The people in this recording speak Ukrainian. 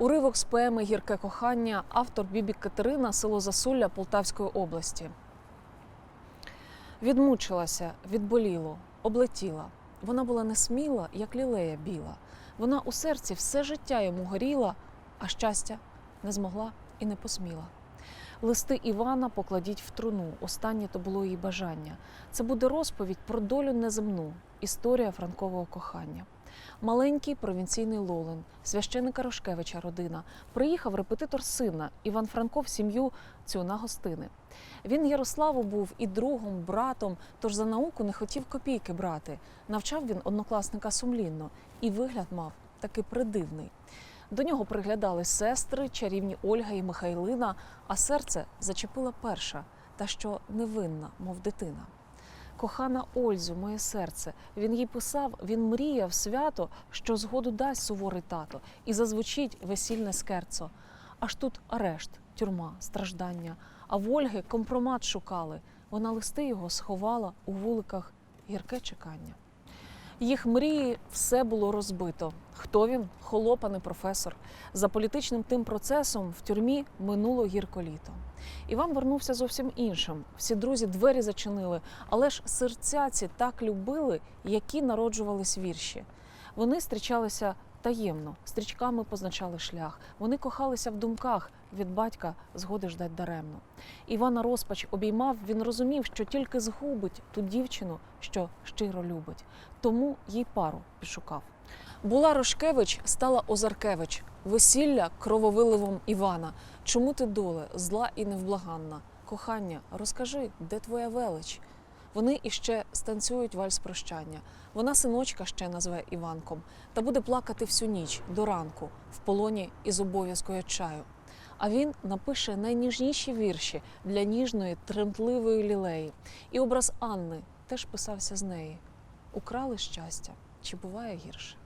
Уривок з поеми Гірке кохання, автор Бібі Катерина, село Засулля Полтавської області. Відмучилася, відболіло, облетіла. Вона була несміла, як лілея біла. Вона у серці все життя йому горіла, а щастя не змогла і не посміла. Листи Івана покладіть в труну. Останнє то було її бажання. Це буде розповідь про долю неземну, історія франкового кохання. Маленький провінційний Лолин, священика Рошкевича родина, приїхав репетитор сина Іван Франко в сім'ю цю на гостини. Він Ярославу був і другом, братом, тож за науку не хотів копійки брати. Навчав він однокласника сумлінно, і вигляд мав таки придивний. До нього приглядали сестри, чарівні Ольга і Михайлина, а серце зачепила перша, та що невинна, мов дитина. Кохана Ользу, моє серце, він їй писав, він мріяв свято, що згоду дасть суворий тато, і зазвучить весільне скерцо. Аж тут арешт, тюрма, страждання. А в Ольги компромат шукали. Вона листи його сховала у вуликах гірке чекання. Їх мрії все було розбито. Хто він? Холоп, а не професор. За політичним тим процесом в тюрмі минуло гірко літо. Іван вернувся зовсім іншим. Всі друзі двері зачинили, але ж серця ці так любили, які народжувались вірші. Вони зустрічалися таємно, стрічками позначали шлях. Вони кохалися в думках від батька згоди ждать даремно. Івана розпач обіймав, він розумів, що тільки згубить ту дівчину, що щиро любить. Тому їй пару підшукав. Була Рошкевич, стала Озаркевич, весілля крововиливом Івана. Чому ти доле, зла і невблаганна? Кохання, розкажи, де твоя велич? Вони іще станцюють вальс прощання. Вона синочка ще назве Іванком та буде плакати всю ніч до ранку в полоні із обов'язкою чаю. А він напише найніжніші вірші для ніжної, тремтливої лілеї. І образ Анни теж писався з неї. Украли щастя, чи буває гірше?